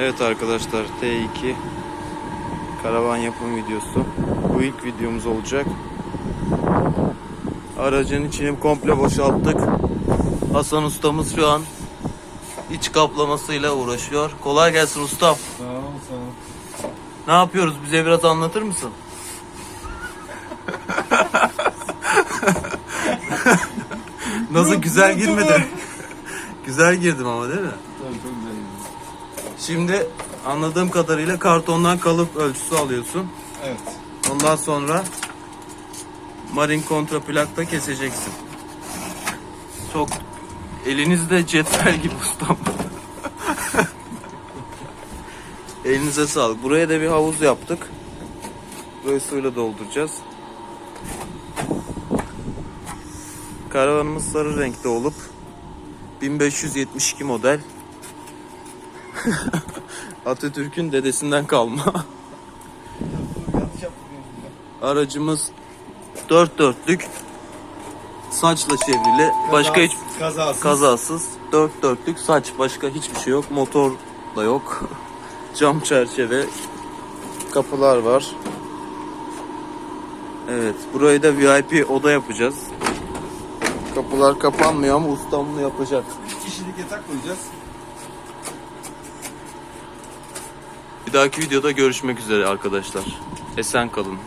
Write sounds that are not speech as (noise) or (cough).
Evet arkadaşlar T2 karavan yapım videosu. Bu ilk videomuz olacak. Aracın içini komple boşalttık. Hasan ustamız şu an iç kaplamasıyla uğraşıyor. Kolay gelsin ustam. Sağ ol sağ ol. Ne yapıyoruz? Bize biraz anlatır mısın? (laughs) Nasıl güzel girmedi? (laughs) güzel girdim ama değil mi? Tabii çok güzel gidiyor. Şimdi anladığım kadarıyla kartondan kalıp ölçüsü alıyorsun. Evet. Ondan sonra marin kontraplakta keseceksin. Çok elinizde cetvel gibi ustam. (laughs) Elinize sağlık. Buraya da bir havuz yaptık. Burayı suyla dolduracağız. Karavanımız sarı renkte olup 1572 model (laughs) Atatürk'ün dedesinden kalma. Aracımız dört dörtlük saçla çevrili. Başka hiç Kazasız. kazasız dört dörtlük saç. Başka hiçbir şey yok. Motor da yok. Cam çerçeve. Kapılar var. Evet. Burayı da VIP oda yapacağız. Kapılar kapanmıyor ama ustam bunu yapacak. Üç kişilik yatak koyacağız. Bir dahaki videoda görüşmek üzere arkadaşlar. Esen kalın.